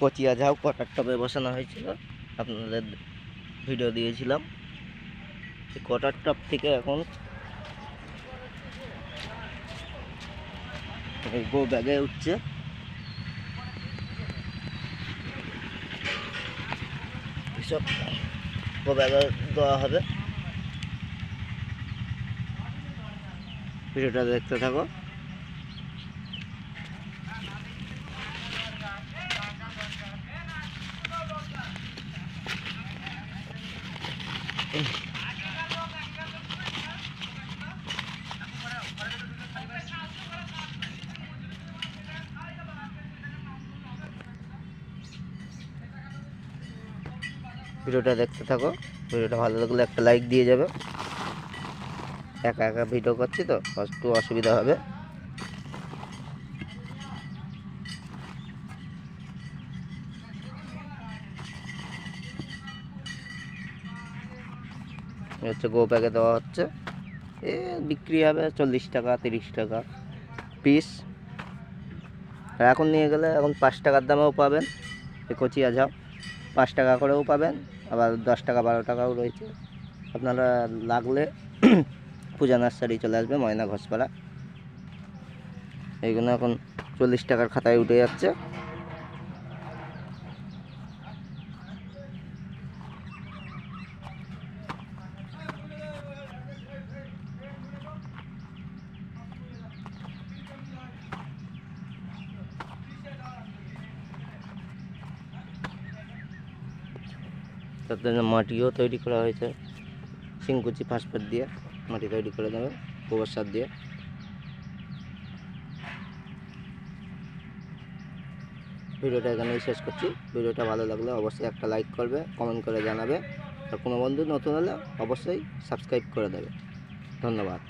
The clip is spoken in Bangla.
কচিয়া ঝাউ কটার টবে বসানো হয়েছিল, আপনাদের ভিডিও দিয়েছিলাম। কটার টপ থেকে এখন গো ব্যাগে উঠছে। এসব গো ব্যাগে দেওয়া হবে। ভিডিওটা দেখতে থাকো। ভিডিওটা দেখতে থাকো। ভিডিওটা ভালো লাগলে একটা লাইক দিয়ে যাবে। একা একা ভিডিও করছি তো, একটু অসুবিধা হবে। হচ্ছে গো প্যাকে দেওয়া হচ্ছে। এ বিক্রি হবে চল্লিশ টাকা, তিরিশ টাকা পিস এখন নিয়ে গেলে এখন পাঁচ টাকার দামেও পাবেন। এ কচিয়া ঝাউ পাঁচ টাকা করেও পাবেন, আবার দশ টাকা, বারো টাকাও রয়েছে। আপনারা লাগলে পূজা নার্সারি চলে আসবে, ময়না ঘোষপাড়া। এইগুলো এখন চল্লিশ টাকার খাতায় উঠে যাচ্ছে। তার জন্য মাটিও তৈরি করা হয়েছে। সিংকুচি ফাঁসফাট দিয়ে মাটি তৈরি করে দেবে, গোবর সার দিয়ে। ভিডিওটা এখানেই শেষ করছি। ভিডিওটা ভালো লাগলে অবশ্যই একটা লাইক করবে, কমেন্ট করে জানাবে। আর কোনো বন্ধু নতুন হলে অবশ্যই সাবস্ক্রাইব করে দেবে। ধন্যবাদ।